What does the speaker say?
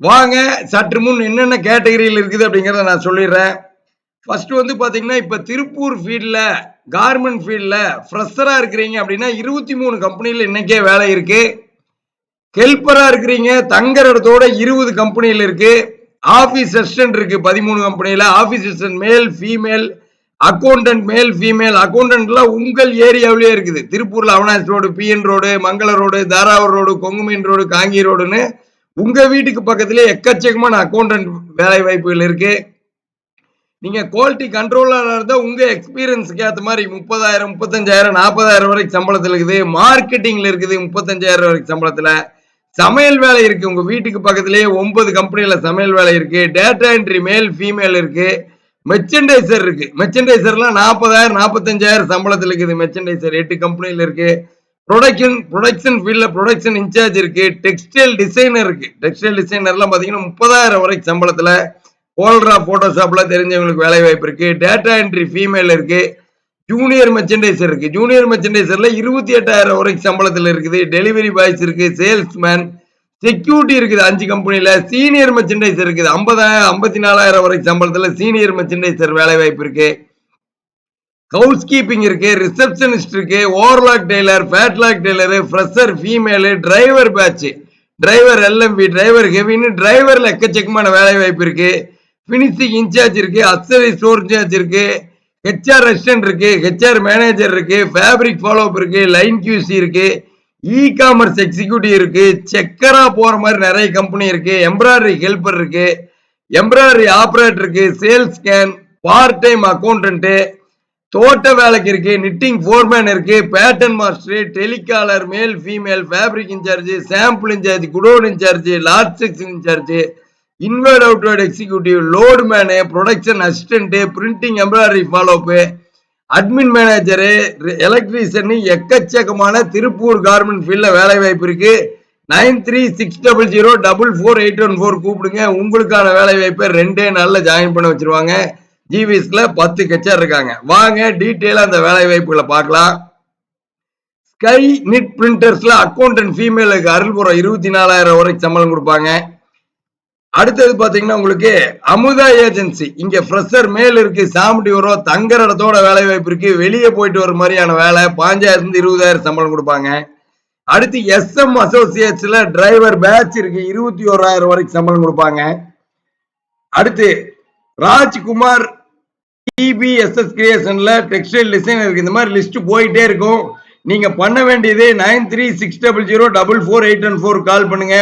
வாங்க சற்று முன் என்னென்ன கேட்டகரியில் இருக்குது அப்படிங்கிறத நான் சொல்லிடுறேன். ஃபர்ஸ்ட் வந்து பார்த்தீங்கன்னா இப்போ திருப்பூர் ஃபீல்டில் கார்மெண்ட் ஃபீல்டில் ஃப்ரெஷராக இருக்கிறீங்க அப்படின்னா இருபத்தி மூணு கம்பெனியில் இன்னைக்கே வேலை இருக்குது ஹெல்ப்பராக இருக்கிறீங்க தங்குற இடத்தோட இருபது கம்பெனியில் இருக்குது ஆஃபீஸ் அசிஸ்டன்ட் இருக்குது பதிமூணு கம்பெனியில் office assistant male female accountant male female அக்கௌண்டன்ட்லாம் உங்கள் ஏரியாவிலேயே இருக்குது. திருப்பூரில் Avinashi road PN road Mangala road Tharavur road கொங்குமீன் road காங்கி ரோடுன்னு உங்க வீட்டுக்கு பக்கத்திலே எக்கச்சக்கமான அக்கௌண்டன்ட் வேலை வாய்ப்புகள் இருக்கு. நீங்க குவாலிட்டி கண்ட்ரோலரா இருந்தா உங்க எக்ஸ்பீரியன்ஸ்க்கு ஏற்ற மாதிரி முப்பதாயிரம் முப்பத்தஞ்சாயிரம் நாற்பதாயிரம் வரைக்கும் சம்பளத்தில் இருக்குது. மார்க்கெட்டிங்ல இருக்குது முப்பத்தஞ்சாயிரம் வரைக்கும் சம்பளத்துல. சமையல் வேலை இருக்கு. உங்க வீட்டுக்கு பக்கத்திலேயே ஒன்பது கம்பெனியில் சமையல் வேலை இருக்கு. டேட்டா என்ட்ரி மேல் ஃபீமேல் இருக்கு. மெர்ச்சன்டைசர் இருக்கு. மெர்ச்சன்டைசர்லாம் நாற்பதாயிரம் நாற்பத்தஞ்சாயிரம் சம்பளத்தில் இருக்குது. மெர்ச்சன்டைசர் எட்டு கம்பெனியில் இருக்கு. ப்ரொடக்ஷன் ப்ரொடக்ஷன் ஃபீல்டில் ப்ரொடக்ஷன் இன்சார்ஜ் இருக்குது டெக்ஸ்டைல் டிசைனர் இருக்குது டெக்ஸ்டைல் டிசைனர்லாம் பார்த்தீங்கன்னா முப்பதாயிரம் வரைக்கும் சம்பளத்தில் கோல்ட்ரா ஃபோட்டோஷாப்லாம் தெரிஞ்சவங்களுக்கு வேலை வாய்ப்பு இருக்குது டேட்டா என்ட்ரி ஃபீமேல் இருக்குது ஜூனியர் மெர்ச்சன்டைசர் இருக்குது ஜூனியர் மெர்ச்சன்டைசரில் இருபத்தி எட்டாயிரம் வரைக்கும் சம்பளத்தில் இருக்குது. டெலிவரி பாய்ஸ் இருக்குது சேல்ஸ்மேன் செக்யூரிட்டி இருக்குது. அஞ்சு கம்பெனியில் சீனியர் மெர்ச்சன்டைசர் இருக்குது. ஐம்பதாயிரம் ஐம்பத்தி நாலாயிரம் வரைக்கும் சம்பளத்தில் சீனியர் மெர்ச்சன்டைசர் வேலை வாய்ப்பு இருக்குது ஹவுஸ் கீப்பிங் இருக்கு ரிசப்ஷனிஸ்ட் இருக்கு overlock tailor flatlock tailor fresher female driver badge driver LMP driver ஹெவின்னு டிரைவரில் எக்கச்சக்கமான வேலை வாய்ப்பு இருக்கு. ஃபினிஷிங் இன்சார்ஜ் இருக்கு அசரி ஸ்டோர் இன்சார்ஜ் இருக்கு. ஹெச்ஆர் ரெசிடென்ட் இருக்கு ஹெச்ஆர் மேனேஜர் இருக்கு ஃபேப்ரிக் ஃபாலோ இருக்கு லைன் கியூசி இருக்கு. இ காமர்ஸ் எக்ஸிக்யூட்டிவ் இருக்கு செக்கரா போற மாதிரி நிறைய கம்பெனி இருக்கு. எம்ப்ராய்டரி ஹெல்ப்பர் இருக்கு. எம்ப்ராய்டரி ஆப்ரேட்டர் இருக்கு sales can part time accountant தோட்ட வேலைக்கு இருக்கு நிட்டிங் ஃபோர்மேன் இருக்கு pattern master telecaller male female fabric incharge sample incharge godown incharge large section incharge inward outward executive load man production assistant printing embroidery follow up admin manager electrician எக்கச்சக்கமான Tiruppur garment ஃபீல்டில் வேலை வாய்ப்பு இருக்கு. Nine three six double zero double four eight one four கூப்பிடுங்க. உங்களுக்கான வேலை வாய்ப்பை ரெண்டே நாளில் ஜாயின் பண்ண வச்சிருவாங்க. ஜிவிஸ்ல பத்து கச்சர் இருக்காங்க. வாங்க டீட்டெயிலாக அந்த வேலை வாய்ப்புகளை பார்க்கலாம். ஸ்கை நிட் பிரிண்டர்ஸ்ல அக்கௌண்டன்ட் ஃபீமேலுக்கு அருள்புரம் இருபத்தி நாலாயிரம் வரைக்கும் சம்பளம் கொடுப்பாங்க. அடுத்தது பாத்தீங்கன்னா உங்களுக்கு அமுதா ஏஜென்சி. இங்க ஃப்ரெஷர் மேல் இருக்கு சாமுடி வரும் தங்குற இடத்தோட வேலை வாய்ப்பு இருக்கு. வெளியே போயிட்டு வர மாதிரியான வேலை பாஞ்சாயிரம் இருபதாயிரம் சம்பளம் கொடுப்பாங்க. அடுத்து எஸ்எம் அசோசியேட்ஸ்ல டிரைவர் பேட்ச் இருக்கு இருபத்தி ஓராயிரம் வரைக்கும் சம்பளம் கொடுப்பாங்க. அடுத்து ராஜ்குமார் டிபிஎஸ்எஸ் கிரியேஷன்ல டெக்ஸ்டைல் டிசைன் இருக்கு. இந்த மாதிரி லிஸ்ட் போயிட்டே இருக்கும். நீங்க பண்ண வேண்டியது nine three six double zero double four eight one four call பண்ணுங்க.